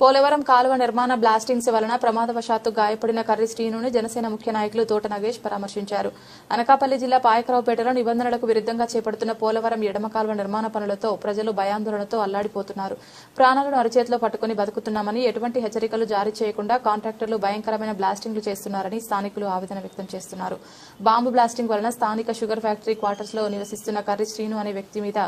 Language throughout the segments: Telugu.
పోలవరం కాలువ నిర్మాణ బ్లాస్టింగ్స్ వలన ప్రమాదవశాత్తు గాయపడిన కర్రి శ్రీనుని జనసేన ముఖ్య నాయకులు తోట నగేష్ పరామర్శించారు. అనకాపల్లి జిల్లా పాయకరావుపేటలో నిబంధనలకు విరుద్ధంగా చేపడుతున్న పోలవరం ఎడమ కాలువ నిర్మాణ పనులతో ప్రజలు భయాందోళనతో అల్లాడిపోతున్నారు. ప్రాణాలను అరచేతిలో పట్టుకుని బతుకుతున్నామని ఎటువంటి హెచ్చరికలు జారీ చేయకుండా కాంట్రాక్టర్లు భయంకరమైన బ్లాస్టింగ్లు చేస్తున్నారని స్థానికులు ఆవేదన వ్యక్తం చేస్తున్నారు. బాంబు బ్లాస్టింగ్ వలన స్థానిక షుగర్ ఫ్యాక్టరీ క్వార్టర్స్లో నివసిస్తున్న కర్రి శ్రీను అనే వ్యక్తి మీద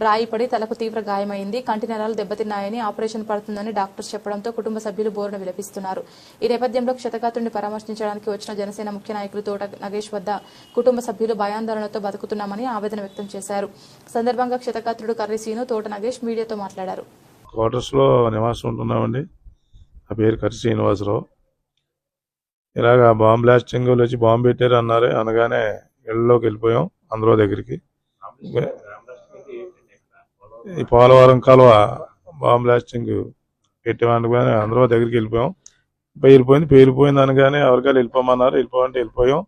రాయిపడి తలకు తీవ్ర గాయమైంది. కంటి నరాలు దెబ్బతిన్నాయని ఆపరేషన్ పడుతుందని డాక్టర్ చెప్పడంతో కుటుంబ సభ్యులు బోరున విలపిస్తున్నారు. ఈ నేపథ్యంలో క్షతగాతుడిని పరామర్శించడానికి వచ్చిన జనసేన ముఖ్య నాయకులు తోట నగేష్ వద్ద కుటుంబ సభ్యులు భయాందోళనతో బతుకుతున్నామని ఆవేదన వ్యక్తం చేశారు. సందర్భంగా క్షతగాత్రుడు కర్రీసీను తోట నగేష్ మీడియాతో మాట్లాడారు. క్వార్టర్స్లో నివాసం ఉంటున్నామండి. ఆ పేరు కర్రీ శ్రీనివాసరావు. ఇలాగ బాంబ్ బ్లాస్టింగ్ వచ్చి బాంబు పెట్టారు అన్నారు అనగానే ఇళ్ళలోకి వెళ్ళిపోయాం. అందరూ దగ్గరికి. ఈ పోలవరం కాలువ బాంబ్ బ్లాస్టింగ్ పెట్టామనుకుని అందరూ దగ్గరికి వెళ్ళిపోయాం. పేలిపోయింది పేలిపోయింది అనగానే ఎవరికాలు వెళ్ళిపోమన్నారు. వెళ్ళిపోమంటే వెళ్ళిపోయాం.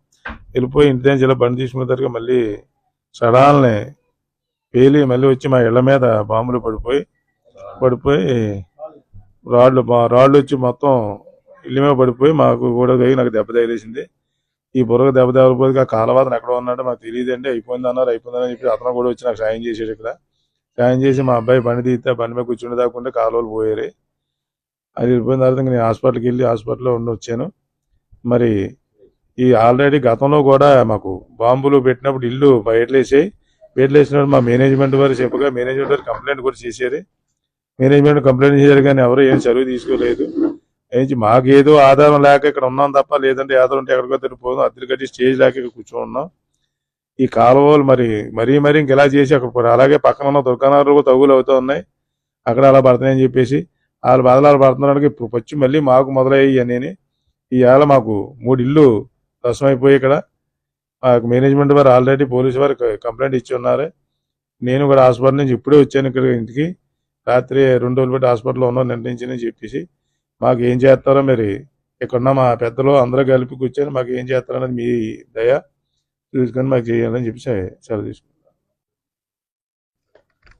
వెళ్ళిపోయి ఇంటి దగ్గర ఇలా బండి తీసుకున్న మళ్ళీ సడాల్ని పేలి మళ్ళీ వచ్చి మా ఇళ్ళ మీద బాంబులు పడిపోయి పడిపోయి రాళ్ళు రాళ్ళు వచ్చి మొత్తం ఇల్లు మీద పడిపోయి మాకు కూడా తగిలి నాకు దెబ్బ తగిలేసింది. ఈ బుర్రకు దెబ్బ తగలిపోయి ఆ కాలవాదన ఎక్కడ ఉన్నాడో మాకు తెలియదు అండి అయిపోయింది అన్నారు అయిపోయిందని చెప్పి అతను కూడా వచ్చి నాకు సాయం చేసాడు ఇక్కడ జాయిన్ చేసి మా అబ్బాయి బండి తీస్తే బండి మీద కూర్చుని దాకుంటే కాలువలు పోయారు. అది వెళ్ళిపోయిన తర్వాత నేను హాస్పిటల్కి వెళ్ళి హాస్పిటల్లో ఉండి వచ్చాను. మరి ఈ ఆల్రెడీ గతంలో కూడా మాకు బాంబులు పెట్టినప్పుడు ఇల్లు బయటలేసాయి బయటలేసినప్పుడు మా మేనేజ్మెంట్ వారు చెప్పగా మేనేజ్మెంట్ వారు కంప్లైంట్ కూడా చేశారు మేనేజ్మెంట్ కంప్లైంట్ చేశారు కానీ ఎవరు ఏం చదువు తీసుకోలేదు. ఏంచి మాకు ఏదో ఆధారం లేక ఇక్కడ ఉన్నాం తప్ప లేదంటే ఆధారం ఉంటే ఎక్కడికో తిరిగిపోదాం అద్దెలు కట్టి స్టేజ్ లేక ఇక్కడ కూర్చొని ఉన్నాం. ఈ కాలువలు మరి మరీ మరీ ఇంక ఇలా చేసి అక్కడ అలాగే పక్కన ఉన్న దుర్గానగర్ కూడా తగులు అవుతూ ఉన్నాయి. అక్కడ అలా పడుతున్నాయని చెప్పేసి వాళ్ళు బదలాలు ఇప్పుడు వచ్చి మళ్ళీ మాకు మొదలయ్యాయి అని ఈ మాకు మూడు ఇల్లు అయిపోయి ఇక్కడ. మాకు మేనేజ్మెంట్ వారు ఆల్రెడీ పోలీసు వారు కంప్లైంట్ ఇచ్చి ఉన్నారు. నేను కూడా హాస్పిటల్ నుంచి ఇప్పుడే వచ్చాను ఇక్కడ ఇంటికి. రాత్రి రెండు రోజులు పెట్టి హాస్పిటల్లో ఉన్నాను నిర్ణయించని చెప్పేసి. మాకు ఏం చేస్తారో మరి ఇక్కడున్న మా పెద్దలు అందరూ కలిపి కూర్చొని మాకు ఏం చేస్తారనేది మీ దయ. చూసుకొని మాకు చేయాలని చెప్పి సెలవు తీసుకుంటాం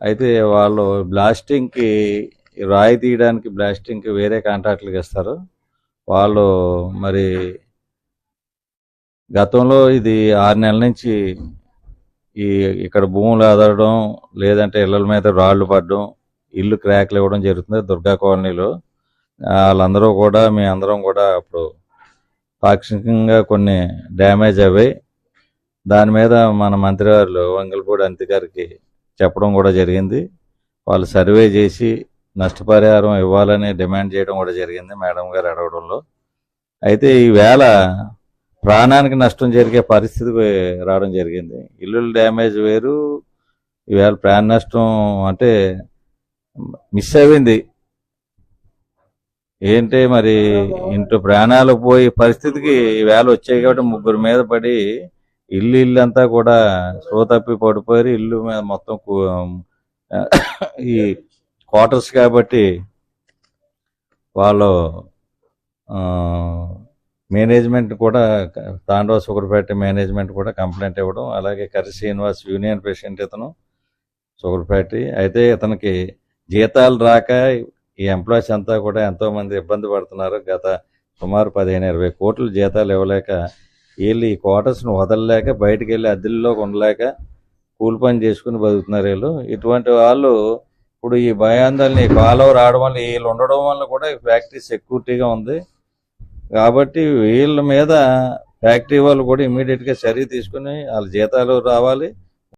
అయితే వాళ్ళు బ్లాస్టింగ్కి రాయి తీయడానికి బ్లాస్టింగ్కి వేరే కాంట్రాక్టులకు ఇస్తారు వాళ్ళు మరి గతంలో ఇది ఆరు నెలల నుంచి ఈ ఇక్కడ భూములు అదరడం లేదంటే ఇళ్ళ మీద రాళ్ళు పడడం ఇల్లు క్రాక్లు ఇవ్వడం జరుగుతుంది దుర్గా కాలనీలో. వాళ్ళందరూ కూడా మీ అందరం కూడా అప్పుడు పాక్షికంగా కొన్ని డ్యామేజ్ అవ్వాయి దాని మీద మన మంత్రివారులు వంగల్పూడి అంతి గారికి చెప్పడం కూడా జరిగింది. వాళ్ళు సర్వే చేసి నష్టపరిహారం ఇవ్వాలని డిమాండ్ చేయడం కూడా జరిగింది మేడం గారు అడగడంలో. అయితే ఈవేళ ప్రాణానికి నష్టం జరిగే పరిస్థితి రావడం జరిగింది. ఇల్లు డ్యామేజ్ వేరు. ఈవేళ ప్రాణ నష్టం అంటే మిస్ అయింది. ఏంటి మరి ఇంట్లో ప్రాణాలు పోయే పరిస్థితికి ఈవేళ వచ్చాయి కాబట్టి ముగ్గురు మీద పడి ఇల్లు ఇల్లు అంతా కూడా స్లో తప్పి పడిపోయారు. ఇల్లు మీద మొత్తం ఈ క్వార్టర్స్ కాబట్టి వాళ్ళు మేనేజ్మెంట్ కూడా తాండవ సుగర్పేట మేనేజ్మెంట్ కూడా కంప్లైంట్ ఇవ్వడం అలాగే కరి శ్రీనివాస్ యూనియన్ ప్రెసిడెంట్ ఇతను సుగర్పేట అయితే ఇతనికి జీతాలు రాక ఈ ఎంప్లాయీస్ అంతా కూడా ఎంతో మంది ఇబ్బంది పడుతున్నారు. గత సుమారు పదిహేను ఇరవై కోట్లు జీతాలు ఇవ్వలేక వీళ్ళు ఈ క్వార్టర్స్ను వదలలేక బయటికి వెళ్ళి అద్దెల్లోకి ఉండలేక కూలి పని చేసుకుని బతుకుతున్నారు వీళ్ళు. ఇటువంటి వాళ్ళు ఇప్పుడు ఈ భయాందోళన ఈ కాలువ రావడం వల్ల వీళ్ళు ఉండడం వల్ల కూడా ఈ ఫ్యాక్టరీ సెక్యూరిటీగా ఉంది. కాబట్టి వీళ్ళ మీద ఫ్యాక్టరీ వాళ్ళు కూడా ఇమీడియట్గా గా చర్య తీసుకుని వాళ్ళ జీతాలు రావాలి.